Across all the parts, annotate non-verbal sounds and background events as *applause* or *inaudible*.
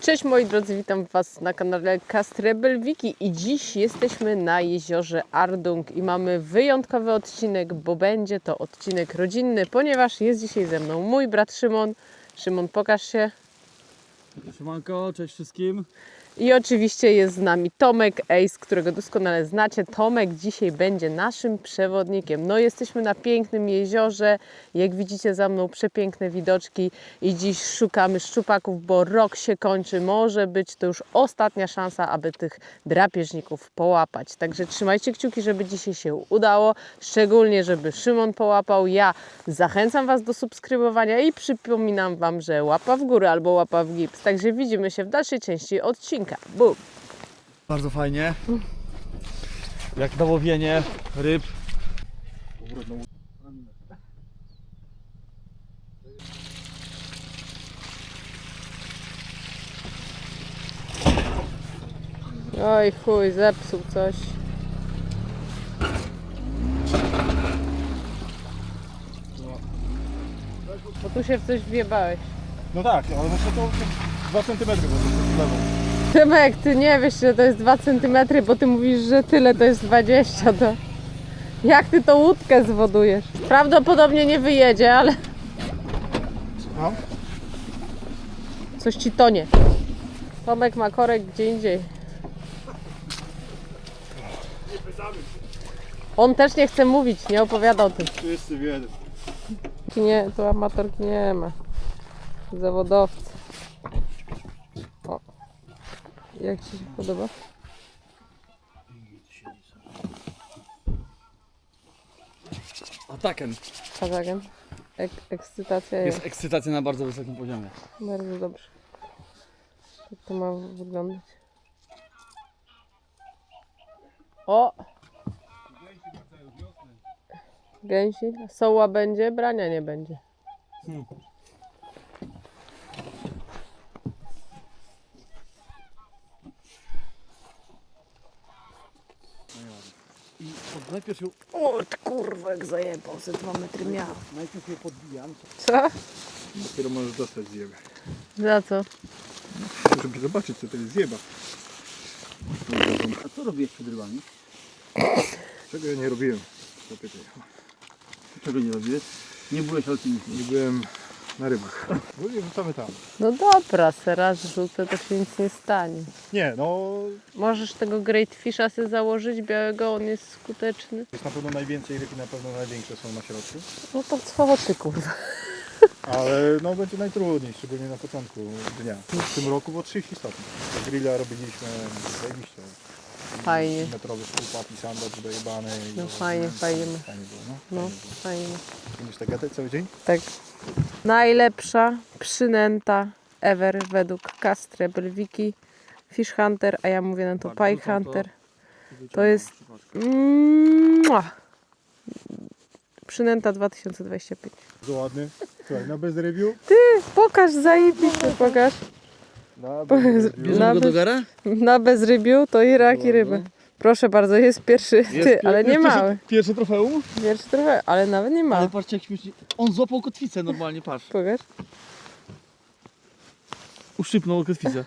Cześć moi drodzy, witam Was na kanale Castrebel Wiki i dziś jesteśmy na jeziorze Ardung i mamy wyjątkowy odcinek, bo będzie to odcinek rodzinny, ponieważ jest dzisiaj ze mną mój brat Szymon. Szymon, pokaż się. Siemanko, cześć wszystkim. I oczywiście jest z nami Tomek Ace, którego doskonale znacie. Tomek dzisiaj będzie naszym przewodnikiem. No jesteśmy na pięknym jeziorze, jak widzicie za mną przepiękne widoczki i dziś szukamy szczupaków, bo rok się kończy. Może być to już ostatnia szansa, aby tych drapieżników połapać. Także trzymajcie kciuki, żeby dzisiaj się udało, szczególnie żeby Szymon połapał. Ja zachęcam Was do subskrybowania i przypominam Wam, że łapa w górę albo łapa w gips. Także widzimy się w dalszej części odcinka. Bum! Bardzo fajnie. Jak na łowienie ryb. Oj chuj, zepsuł coś. Bo tu się w coś wjebałeś. No tak, ale muszę to 2 cm, to jest lewą. Tymek, ty nie wiesz, że to jest 2 cm, bo ty mówisz, że tyle to jest 20, to... Jak ty tą łódkę zwodujesz? Prawdopodobnie nie wyjedzie, ale No. coś ci tonie. Tomek ma korek gdzie indziej. On też nie chce mówić, nie opowiada o tym. Wszyscy wiedzą. Nie, tu amatorki nie ma. Zawodowcy. O. Jak Ci się podoba? Atakiem. Kazagen? Ek ekscytacja jest. Jest ekscytacja na bardzo wysokim poziomie. Bardzo dobrze. Jak to ma wyglądać? O! Gęsi? Soła będzie, brania nie będzie. I najpierw ją, O, kurwa, jak zajebał, ze dwa metry miał. najpierw ją podbijam. Co? Dopiero możesz dostać zjebę. Za co? Żeby zobaczyć co to jest zjeba. A co robiłeś przed rybami? Czego ja nie robiłem? Zapytaj. Czego nie robiłeś? Nie byłeś alpinistą. Nie byłem na rybach. Głównie wrzucamy tam. No dobra, se raz rzucę, to się nic nie stanie. Nie, no Możesz tego Great Fisha sobie założyć białego, on jest skuteczny. jest na pewno najwięcej ryb i na pewno największe są na środku. No to co ty kurwa? Ale no będzie najtrudniej, szczególnie na początku dnia. W tym roku było 30 stopni. Grilla robiliśmy zajebiście. Fajnie. Metrowy szkółpak i sandwich dojebany. i- No fajnie, fajnie. Fajnie było, no. No, Fajnie było. fajnie. Będziesz tak gadać cały dzień? Tak. Najlepsza przynęta ever według Castre Belwiki Fish Hunter, a ja mówię na to to. Hunter. To jest Mua! przynęta 2025. Bardzo ładny. Słuchaj, na bezrybiu. Pokaż zajebiście, pokaż. Na Bez- Na bez-? Na bezrybiu to i rak i ryby. Proszę bardzo, jest pierwszy, ty, ale nie mały. Pierwsze trofeum? Pierwszy trochę, ale nawet nie Ale mały. patrzcie jak śmiesznie. On złapał kotwicę normalnie, patrz. Pokaż. Uszczypnął kotwicę.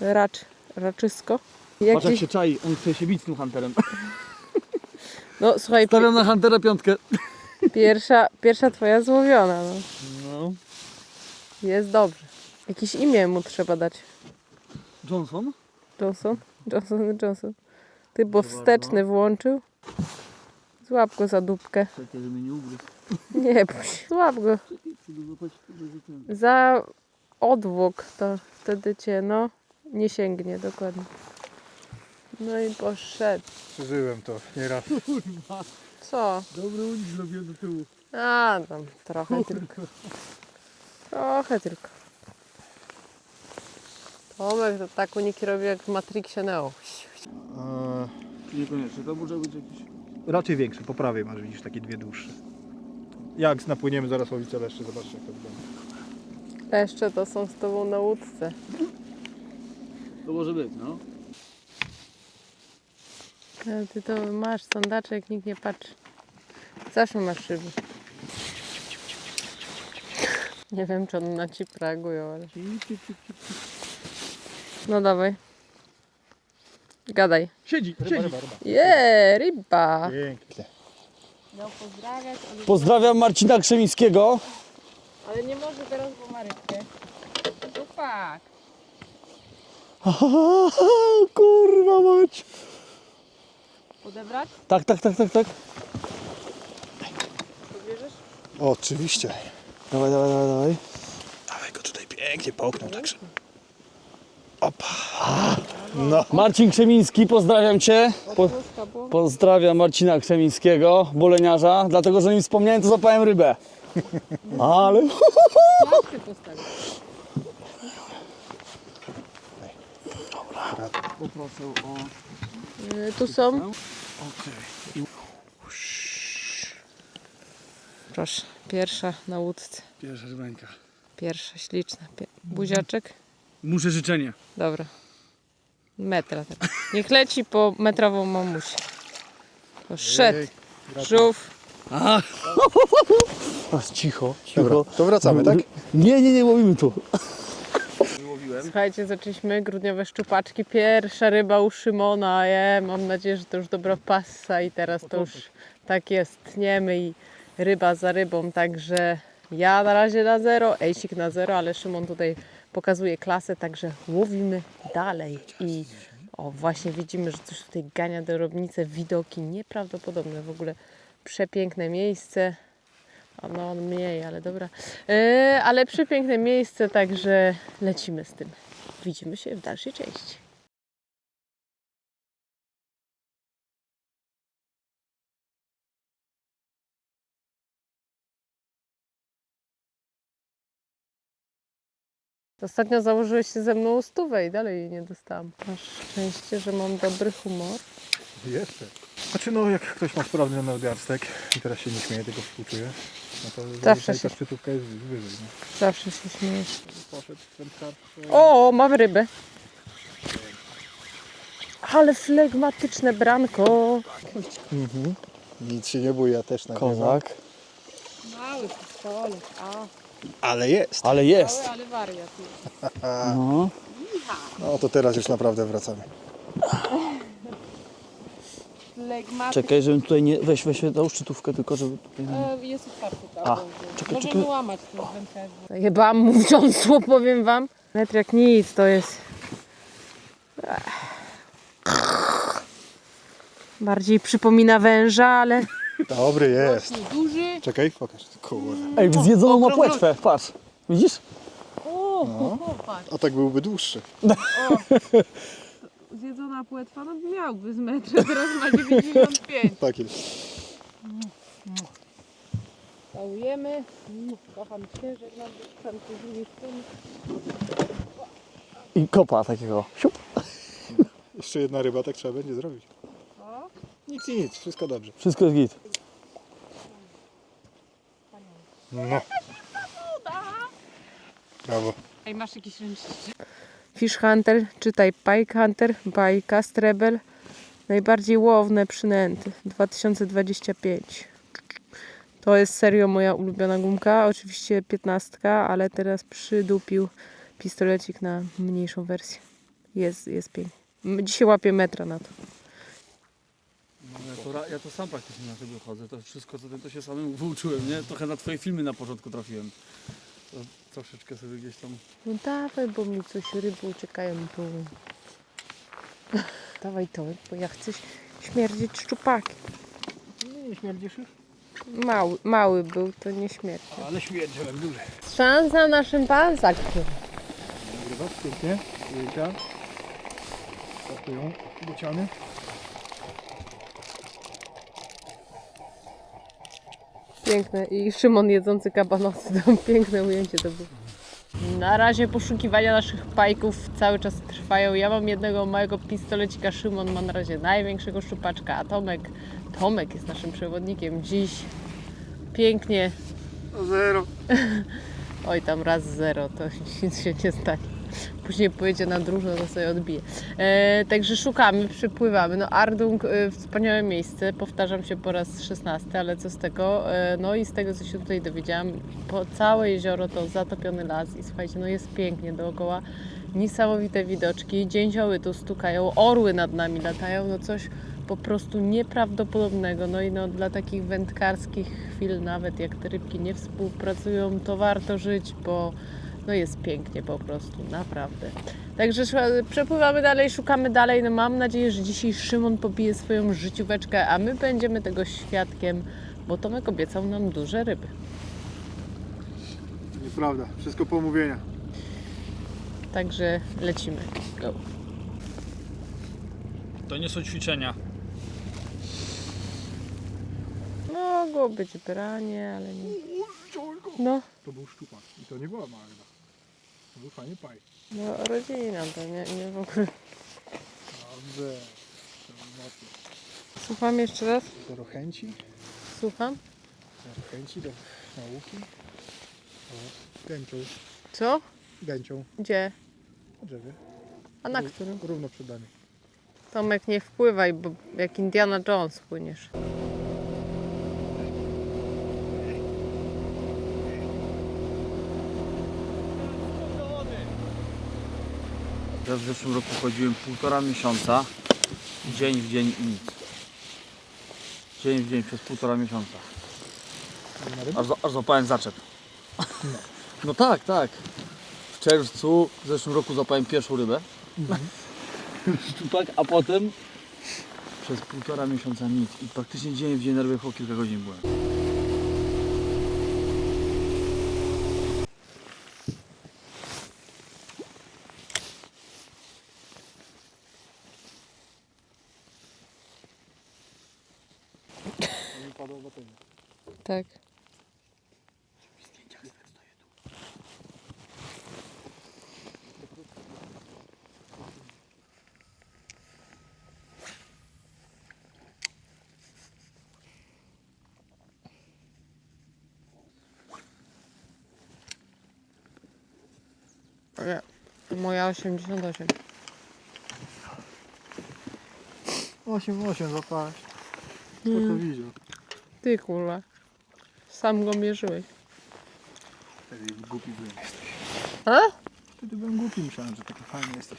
Racz, raczysko. Patrz jak Jakiś, się czai, on chce się bić z tym hunterem. *laughs* no słuchaj, Stawiam na huntera piątkę. pierwsza, pierwsza twoja złowiona, no. No. Jest dobrze. Jakieś imię mu trzeba dać. Johnson? Johnson? Johnson Johnson. Ty, bo wsteczny włączył. Złap go za dupkę. Czekaj, żeby mnie nie ugryzł. Nie, puść, złap go. Za odwłok to wtedy cię, no, nie sięgnie dokładnie. No i poszedł. Przeżyłem to nieraz. Co? Dobry unik zrobiłem do tyłu. A, tam trochę tylko. Trochę tylko. Tomek to tak uniki robi jak w Matrixie Neo. Eee, Niekoniecznie, to może być jakiś... raczej większy, po prawej masz, widzisz, takie dwie dłuższe. Jak napłyniemy zaraz łowice leszcze, zobaczcie jak to wygląda. Jeszcze to są z tobą na łódce. To może być, no. Ale ty to masz sondaczek, nikt nie patrzy. Zawsze masz szyby. Nie wiem, czy one na ci reagują, ale... No dawaj. Gadaj. Siedzi, Ryba, siedzi. ryba, ryba. Je, ryba. Pięknie. No pozdrawiać, ale... Pozdrawiam Marcina Krzemińskiego. ale nie może teraz, bo ma rybkę. Supak. *laughs* Kurwa mać. Odebrać? Tak, tak, tak, tak, tak. Podbierzesz? Oczywiście. Dawaj, dawaj, dawaj, dawaj. Dawaj go tutaj pięknie połknął także. Opa. No. Marcin Krzemiński, pozdrawiam Cię. Po, pozdrawiam Marcina Krzemińskiego, boleniarza. Dlatego, że nim wspomniałem, to zapałem rybę. *laughs* Ale... Poproszę o... Y, Tu są. Okej. Proszę, pierwsza na łódce. Pierwsza rybańka. Pierwsza, śliczna. Buziaczek? Muszę życzenie. Dobra. Metra tak. Niech leci po metrową mamusię. Szedł. Żółw. A, Teraz cicho, cicho. Dobra, to wracamy, tak? Nie, nie, nie, łowimy tu. Słuchajcie, zaczęliśmy grudniowe szczupaczki. Pierwsza ryba u Szymona. Je, mam nadzieję, że to już dobra passa i teraz to już tak jest. Tniemy i ryba za rybą. Także ja na razie na zero, Ejsik na zero, ale Szymon tutaj pokazuje klasę, także łowimy dalej. I o, właśnie widzimy, że coś tutaj gania do robnicy. Widoki nieprawdopodobne. W ogóle przepiękne miejsce. No mniej, ale dobra. E, ale przepiękne miejsce, także lecimy z tym. Widzimy się w dalszej części. Ostatnio założyłeś się ze mną stówę i dalej jej nie dostałam. Masz szczęście, że mam dobry humor. Jeszcze. Znaczy no, jak ktoś ma sprawny nadgarstek i teraz się nie śmieje, tylko współczuje, no to Zawsze zazwyczaj się- ta szczytówka jest wyżej. No. Zawsze się śmiejesz. Poszedł ten starszy. O, mamy rybę. Ale flegmatyczne branko. Mhm. Nic się nie bój, ja też na Kozak. Mały pistolet, a. Ale jest. Ale jest. ale wariat. *laughs* No. No to teraz już naprawdę wracamy. Czekaj, żebym tutaj nie... Weź, weź tą szczytówkę tylko, żeby tutaj... E, jest otwarty. A, czekaj, Możemy czekaj. łamać ten wędkę. Zajebałam mu wrząsło, powiem wam. Metr jak nic, to jest... Bardziej przypomina węża, ale... Dobry jest. Duży. Czekaj, pokaż. Kurde. Ej, zjedzoną ma płetwę, patrz. Widzisz? O, no. patrz. A tak byłby dłuższy. *laughs* Zjedzona płetwa, no miałby z metra, teraz ma 95. Tak jest. Całujemy. Mm, Kocham cię, żegnam do sprzętu z drugiej strony. I kopa takiego. Siup. Jeszcze jedna ryba, tak trzeba będzie zrobić. O, Nic i nic, wszystko dobrze. Wszystko jest git. No. Brawo. Ej, masz jakiś ręcznik? Fish Hunter, czytaj Pike Hunter by Cast Rebel. Najbardziej łowne przynęty 2025. To jest serio moja ulubiona gumka. Oczywiście 15, ale teraz przydupił pistolecik na mniejszą wersję. Jest, jest pięknie. Dzisiaj łapię metra na to. Ja, to, ra- ja to sam praktycznie na tego chodzę. To wszystko co ty to się samemu wyuczyłem, nie? Trochę na twoje filmy na początku trafiłem. To troszeczkę sobie gdzieś tam... No dawaj, bo mi coś ryby uciekają tu. *laughs* Dawaj to, bo ja chcę śmierdzić szczupakiem. Nie, nie śmierdzisz już? Mały, mały był, to nie śmierć. Ale śmierdziłem duży. Szansa na szympansa. Nagrywasz pięknie. Ujęcia. Startują bociany. Piękne. I Szymon jedzący kabanosy. To *laughs* piękne ujęcie to było. Na razie poszukiwania naszych pajków cały czas trwają. Ja mam jednego małego pistolecika, Szymon ma na razie największego szczupaczka, a Tomek, Tomek jest naszym przewodnikiem dziś. Pięknie. Zero. *laughs* Oj, tam raz zero, to *laughs* nic się nie stanie. Później pojedzie na drużę, to sobie odbije. E, także szukamy, przypływamy. No Ardung, e, wspaniałe miejsce, powtarzam się po raz 16, ale co z tego? E, no i z tego, co się tutaj dowiedziałam, po całe jezioro to zatopiony las i słuchajcie, no jest pięknie dookoła. Niesamowite widoczki, dzięcioły tu stukają, orły nad nami latają, no coś po prostu nieprawdopodobnego. No i no, dla takich wędkarskich chwil, nawet jak te rybki nie współpracują, to warto żyć, bo no jest pięknie po prostu, naprawdę. Także przepływamy dalej, szukamy dalej. No mam nadzieję, że dzisiaj Szymon pobije swoją życióweczkę, a my będziemy tego świadkiem, bo Tomek obiecał nam duże ryby. Nieprawda, wszystko pomówienia. Także lecimy. Go. To nie są ćwiczenia. Mogło być branie, ale nie. No, To był szczupak i to nie była Magda. To był fajnie paj. no rodzina to nie, nie w ogóle. Dobrze. Słucham jeszcze raz? Zero chęci, Słucham? zero chęci do nauki. O, gęcią, Co? gęcią Gdzie? na drzewie. A na którym? Równo przed nami. Tomek, nie wpływaj, bo jak Indiana Jones płyniesz. Ja w zeszłym roku chodziłem półtora miesiąca, dzień w dzień i nic. Dzień w dzień przez półtora miesiąca. Aż, aż złapałem zaczep. *laughs* No tak, tak. W czerwcu w zeszłym roku złapałem pierwszą rybę. *laughs* Szczupak, a potem przez półtora miesiąca nic. I praktycznie dzień w dzień na rybie po kilka godzin byłem. Bateria. Tak. Moja 88. 8-8 złapałeś. Kto to widział? Ty kurwa. Sam go mierzyłeś. Wtedy głupi byłem. A? Wtedy byłem głupi, myślałem, że taki fajny jesteś.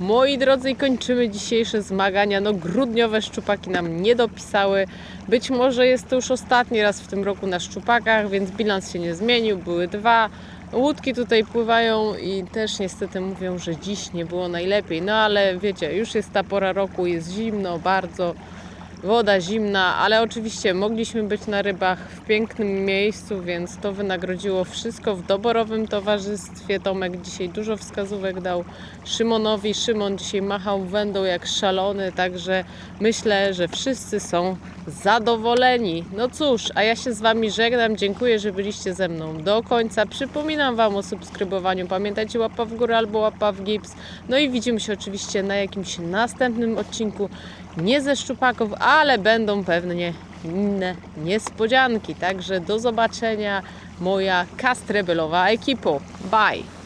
Moi drodzy, kończymy dzisiejsze zmagania. No, grudniowe szczupaki nam nie dopisały. Być może jest to już ostatni raz w tym roku na szczupakach, więc bilans się nie zmienił. Były dwa. Łódki tutaj pływają i też niestety mówią, że dziś nie było najlepiej. No ale wiecie, już jest ta pora roku, jest zimno bardzo. Woda zimna, ale oczywiście mogliśmy być na rybach w pięknym miejscu, więc to wynagrodziło wszystko w doborowym towarzystwie. Tomek dzisiaj dużo wskazówek dał Szymonowi. Szymon dzisiaj machał wędą jak szalony, także myślę, że wszyscy są zadowoleni. No cóż, a ja się z Wami żegnam. Dziękuję, że byliście ze mną do końca. Przypominam Wam o subskrybowaniu. Pamiętajcie, łapa w górę albo łapa w gips. No i widzimy się oczywiście na jakimś następnym odcinku. Nie ze szczupaków, ale będą pewnie inne niespodzianki. Także do zobaczenia, moja kastrebelowa ekipo. Bye!